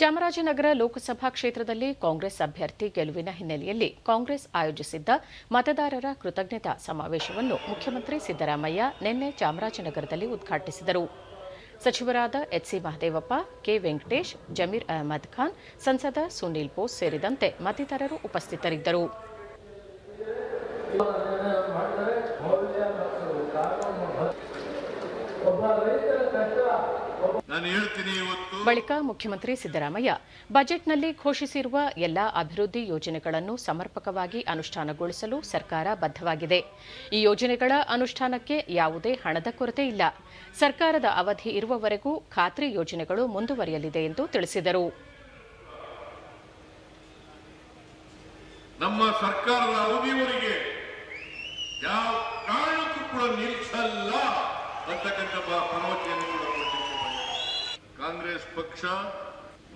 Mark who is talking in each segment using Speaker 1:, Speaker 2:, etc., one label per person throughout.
Speaker 1: ಚಾಮರಾಜನಗರ ಲೋಕಸಭಾ ಕ್ಷೇತ್ರದಲ್ಲಿ ಕಾಂಗ್ರೆಸ್ ಅಭ್ಯರ್ಥಿ ಗೆಲುವಿನ ಹಿನ್ನೆಲೆಯಲ್ಲಿ ಕಾಂಗ್ರೆಸ್ ಆಯೋಜಿಸಿದ್ದ ಮತದಾರರ ಕೃತಜ್ಞತಾ ಸಮಾವೇಶವನ್ನು ಮುಖ್ಯಮಂತ್ರಿ ಸಿದ್ದರಾಮಯ್ಯ ನಿನ್ನೆ ಚಾಮರಾಜನಗರದಲ್ಲಿ ಉದ್ಘಾಟಿಸಿದರು. ಸಚಿವರಾದ H C Mahadevappa, K Venkatesh, Zameer Ahmed Khan, ಸಂಸದ ಸುನೀಲ್ ಬೋಸ್ ಸೇರಿದಂತೆ ಮತ್ತಿತರರು ಉಪಸ್ಥಿತರಿದ್ದರು. ಬಳಿಕ ಮುಖ್ಯಮಂತ್ರಿ ಸಿದ್ದರಾಮಯ್ಯ ಬಜೆಟ್ನಲ್ಲಿ ಘೋಷಿಸಿರುವ ಎಲ್ಲಾ ಅಭಿವೃದ್ಧಿ ಯೋಜನೆಗಳನ್ನು ಸಮರ್ಪಕವಾಗಿ ಅನುಷ್ಠಾನಗೊಳಿಸಲು ಸರ್ಕಾರ ಬದ್ಧವಾಗಿದೆ. ಈ ಯೋಜನೆಗಳ ಅನುಷ್ಠಾನಕ್ಕೆ ಯಾವುದೇ ಹಣದ ಕೊರತೆ ಇಲ್ಲ. ಸರ್ಕಾರದ ಅವಧಿ ಇರುವವರೆಗೂ ಖಾತ್ರಿ ಯೋಜನೆಗಳು ಮುಂದುವರಿಯಲಿದೆ ಎಂದು ತಿಳಿಸಿದರು.
Speaker 2: ನಮ್ಮ ಸರ್ಕಾರದ ಅವಧಿಯವರೆಗೆ ಯಾವ ಕಾರಣಕ್ಕೂ ಕೂಡ ನಿಲ್ಲಿಸಲ್ಲ. ಅಂತಕ್ಕಂಥ ಭರವಸೆಯನ್ನು ಕೂಡ ಕೊಟ್ಟಿದ್ದೇವೆ. ಕಾಂಗ್ರೆಸ್ ಪಕ್ಷ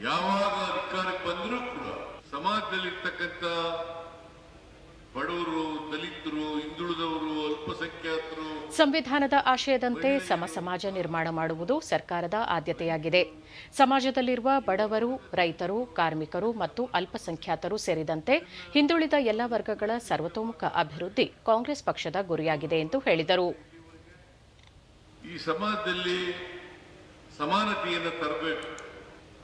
Speaker 2: ಯಾವಾಗ ಅಧಿಕಾರಕ್ಕೆ ಬಂದರೂ ಕೂಡ ಸಮಾಜದಲ್ಲಿರ್ತಕ್ಕಂಥ ಬಡವರು ದಲಿತರು ಹಿಂದುಳಿದವರು ಅಲ್ಪಸಂಖ್ಯಾತರು
Speaker 1: ಸಂವಿಧಾನದ ಆಶಯದಂತೆ ಸಮ ಸಮಾಜ ನಿರ್ಮಾಣ ಮಾಡುವುದು ಸರ್ಕಾರದ ಆದ್ಯತೆಯಾಗಿದೆ ಸಮಾಜದಲ್ಲಿರುವ ಬಡವರು ರೈತರು ಕಾರ್ಮಿಕರು ಮತ್ತು ಅಲ್ಪಸಂಖ್ಯಾತರು ಸೇರಿದಂತೆ ಹಿಂದುಳಿದ ಎಲ್ಲ ವರ್ಗಗಳ ಸರ್ವತೋಮುಖ ಅಭಿವೃದ್ಧಿ ಕಾಂಗ್ರೆಸ್ ಪಕ್ಷದ ಗುರಿಯಾಗಿದೆ ಎಂದು ಹೇಳಿದರು
Speaker 2: ಈ ಸಮಾಜದಲ್ಲಿ ಸಮಾನತೆಯನ್ನು ತರಬೇಕು,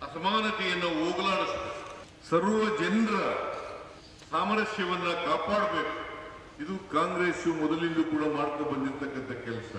Speaker 2: ಅಸಮಾನತೆಯನ್ನು ಹೋಗಲಾಡಿಸಬೇಕು. ಸರ್ವ ಜನರ ಸಾಮರಸ್ಯವನ್ನು ಕಾಪಾಡಬೇಕು. ಇದು ಕಾಂಗ್ರೆಸ್ ಮೊದಲಿಂದ ಕೂಡ ಮಾಡ್ಕೊಂಡು ಬಂದಿರತಕ್ಕಂಥ ಕೆಲಸ.